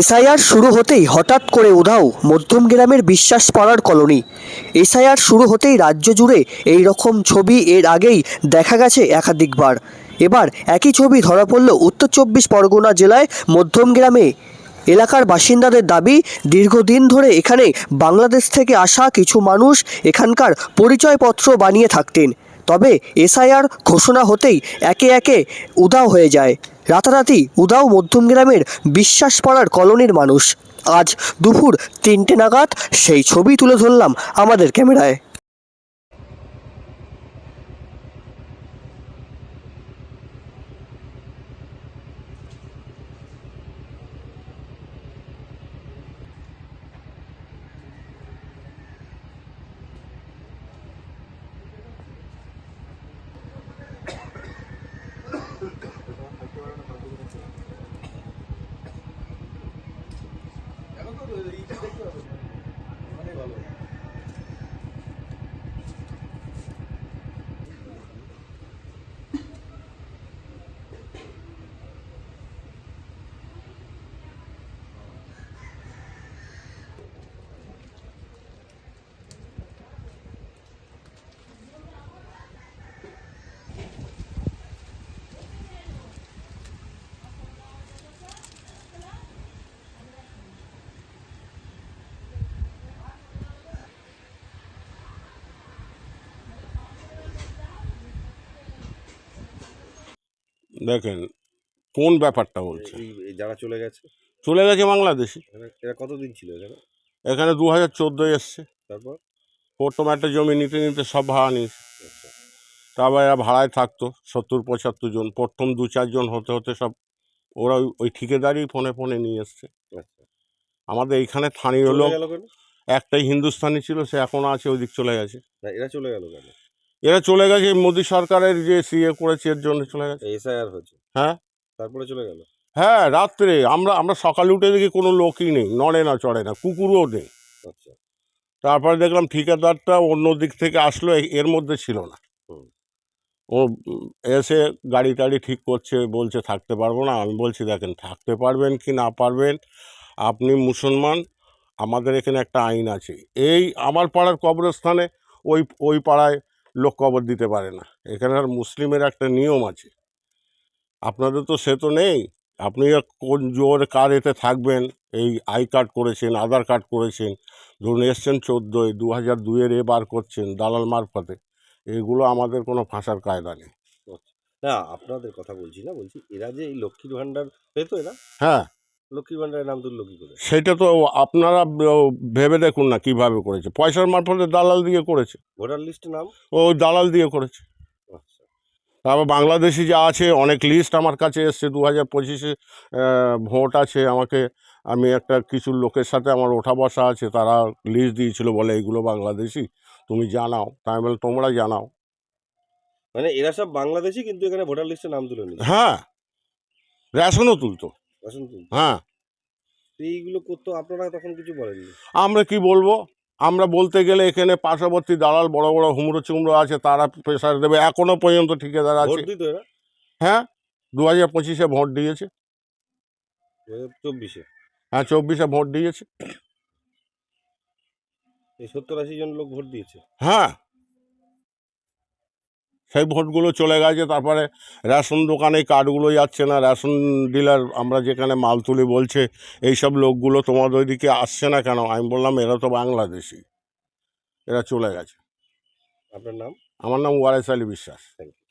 SIR শুরু হতেই হঠাৎ করে উধাও মধ্যম গ্রামের বিশ্বাস পাড়ার কলোনি। এসআইআর শুরু হতেই রাজ্য জুড়ে এই রকম ছবি এর আগেই দেখা গেছে একাধিকবার। এবার একই ছবি ধরা পড়ল উত্তর চব্বিশ পরগনা জেলায় মধ্যম গ্রামে। এলাকার বাসিন্দাদের দাবি, দীর্ঘদিন ধরে এখানে বাংলাদেশ থেকে আসা কিছু মানুষ এখানকার পরিচয়পত্র বানিয়ে থাকতেন। তবে এসআইআর ঘোষণা হতেই একে একে উধাও হয়ে যায়। রাতারাতি উদাও মধ্যম গ্রামের বিশ্বাস পাড়ার কলোনির মানুষ। আজ দুপুর তিনটে নাগাদ সেই ছবি তুলে ধরলাম আমাদের ক্যামেরায়। দেখেন কোন ব্যাপারটা বলছে? এই যারা চলে গেছে? চলে গেছে বাংলাদেশি। এরা কতদিন ছিল এখানে? এখানে দু হাজার চোদ্দোয় এসছে। তারপর? প্রথম একটা জমি নিতে নিতে সব ভাড়া নিয়েছে। আচ্ছা। তারপর এরা ভাড়ায় থাকতো সত্তর পঁচাত্তর জন। প্রথম দু চারজন হতে হতে সব ওরা ওই- ওই ঠিকাদারি ফোনে ফোনে নিয়ে এসছে। আচ্ছা। আমাদের এইখানে স্থানীয় লোক একটাই হিন্দুস্তানি ছিল সে এখনও আছে ওই দিক চলে গেছে। এরা চলে গেল কেন? এরা চলে গেছে মোদী সরকারের যে সিএ করেছে এর জন্য চলে গেছে। এসআইআর হয়েছে। হ্যাঁ। তারপরে চলে গেল? হ্যাঁ রাত্রে আমরা আমরা সকালে উঠে দেখি কোনো লোকই নেই নড়ে না চড়ে না কুকুরও নেই। আচ্ছা। তারপরে দেখলাম ঠিকাদারটা অন্য দিক থেকে আসলো এর মধ্যে ছিল না। ও এসে গাড়ি টাড়ি ঠিক করছে বলছে থাকতে পারব না। আমি বলছি দেখেন থাকতে পারবেন কি না পারবেন? আপনি মুসলমান আমাদের এখানে একটা আইন আছে। এই আমার পাড়ার কবরস্থানে ওই ওই পাড়ায় লোক কবর দিতে পারে না। এখানে আর মুসলিমের একটা নিয়ম আছে। আপনাদের তো সে তো নেই। আপনি কোন জোর কার এতে থাকবেন? এই আই কার্ড করেছেন আধার কার্ড করেছেন ধরুন এসছেন চোদ্দোয় দু হাজার দুইয়ের এ বার করছেন দালাল মারফতে। এগুলো আমাদের কোনো ফাঁসার কায়দা নেই। না আপনাদের কথা বলছি না বলছি এরা যে এই লক্ষ্মীর ভান্ডার পেতো এরা? হ্যাঁ। লক্ষ্মীর ভান্ডারের নাম তুললো কি করে? সেটা তো আপনারা ভেবে দেখুন না কীভাবে করেছে। পয়সার মারফতে দালাল দিয়ে করেছে। ভোটার লিস্টে নাম? ও দালাল দিয়ে করেছে। আচ্ছা। তারপর বাংলাদেশি যা আছে অনেক লিস্ট আমার কাছে এসছে। দু হাজার পঁচিশে ভোট আছে আমাকে। আমি একটা কিছু লোকের সাথে আমার ওঠা বসা আছে তারা লিস্ট দিয়েছিল বলে এইগুলো বাংলাদেশি। তুমি জানাও। তাই বলে তোমরা জানাও। মানে এরা সব বাংলাদেশি কিন্তু এখানে ভোটার লিস্টে নাম তুলে হ্যাঁ। রেশনও তুলতে। হ্যাঁ। এইগুলো করতো আপনারা তখন কিছু বলেননি? আমরা কি বলব? আমরা বলতে গেলে এখানে পার্শ্ববর্তী দালাল বড় বড় হুমড়ো চুমড়ো আছে তারা প্রেশার দেবে এখনও পর্যন্ত ঠিকাদার আছে। হ্যাঁ দু হাজার পঁচিশে ভোট দিয়েছে। চব্বিশে? হ্যাঁ চব্বিশে ভোট দিয়েছে। সত্তর আশি জন লোক ভোট দিয়েছে? হ্যাঁ। সেই ভোটগুলো চলে গেছে তারপরে রেশন দোকানে কার্ডগুলো যাচ্ছে না রেশন ডিলার আমরা যেখানে মাল তুলি বলছে এইসব লোকগুলো তোমাদের ওইদিকে আসছে না কেন? আমি বললাম এরা তো বাংলাদেশি। এরা চলে গেছে। আপনার নাম? আমার নাম ওয়ারেস আলী বিশ্বাস। Thank you